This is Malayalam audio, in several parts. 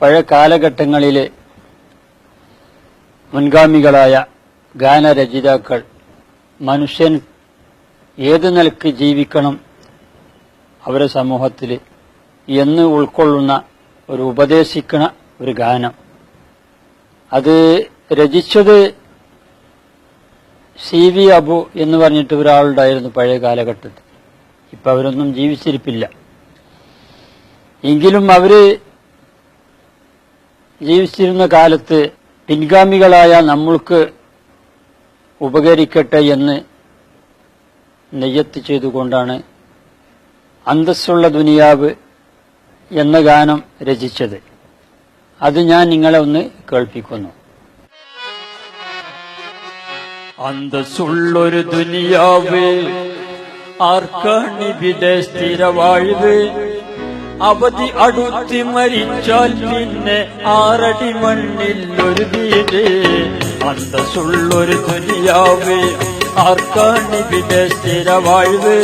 പഴയ കാലഘട്ടങ്ങളിലെ മുൻഗാമികളായ ഗാനരചയിതാക്കൾ മനുഷ്യൻ ഏത് നിലയ്ക്ക് ജീവിക്കണം അവരെ സമൂഹത്തിൽ എന്ന് ഉൾക്കൊള്ളുന്ന ഒരു ഉപദേശിക്കണ ഒരു ഗാനം. അത് രചിച്ചത് സി വി അബു എന്ന് പറഞ്ഞിട്ട് ഒരാളുണ്ടായിരുന്നു പഴയ കാലഘട്ടത്തിൽ. ഇപ്പം അവരൊന്നും ജീവിച്ചിരിപ്പില്ല. എങ്കിലും അവർ ജീവിച്ചിരുന്ന കാലത്ത് പിൻഗാമികളായ നമ്മൾക്ക് ഉപകരിക്കട്ടെ എന്ന് നെയ്യത്ത് ചെയ്തുകൊണ്ടാണ് അന്തസ്സുള്ള ദുനിയാവ് എന്ന ഗാനം രചിച്ചത്. അത് ഞാൻ നിങ്ങളെ ഒന്ന് കേൾപ്പിക്കുന്നു. അന്തസ്സുള്ളൊരു ദുനിയാവ് ആർക്കാണിവിടെ സ്ഥിരവാഴ്വ്? അവധി അടുത്തി മരിച്ചാൽ പിന്നെ ആറടി മണ്ണിൽ ഒരു വീട്. അന്തസ്സുള്ളൊരു തുലിയാവ് ആർക്കാണി പിന്നെ സ്ഥിരവാഴ്വ്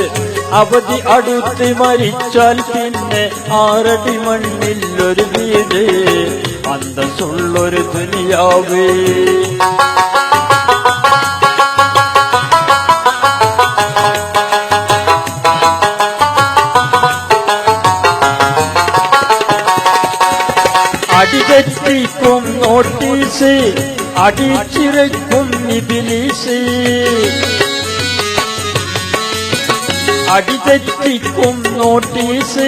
അവധി അടുത്തി മരിച്ചാൽ പിന്നെ ആറടി മണ്ണിൽ ഒരു വീട്. അന്തസ്സുള്ളൊരു ദുനിയാവ്. അടിതെറ്റിക്കും നോട്ടീസ് അടിച്ചിറക്കും ഇബിലീസ് അടിതെറ്റിക്കും നോട്ടീസ്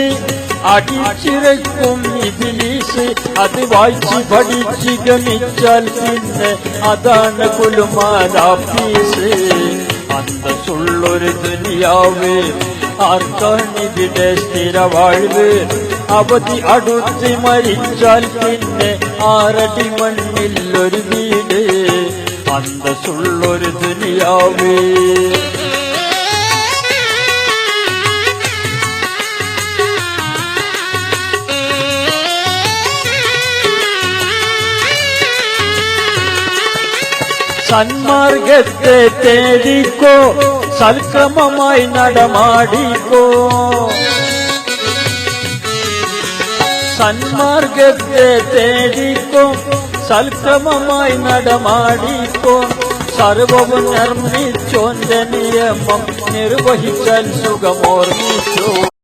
അടിച്ചിറക്കും ഇബിലീസ് അത് വായിച്ച് പഠിച്ച് ഗമിച്ചാൽ പിന്നെ അതാണ് കുലുമാരാപ്പീസ് അന്തസ്സുള്ളൊരു ദുനിയാവ് ആർക്കാണിവിടെ സ്ഥിരവാഴ്വ് അവധി അടുത്ത് മരിച്ചാൽ പിന്നെ ആറടി മണ്ണിൽ ഒരു വീട്? അന്തസ്സുള്ളൊരു ദുനിയാവ്. സന്മാർഗത്തെ തേടിക്കോ സൽക്രമമായി നടമാടിക്കോ. സന്മാർഗത്തെ തേടിക്കോ സൽക്രമമായി നടമാടിക്കോ സർവവും നിർമ്മിച്ചോന്റെ നിയമം നിർവഹിച്ചാൽ സുഖമോർമ്മിച്ചു.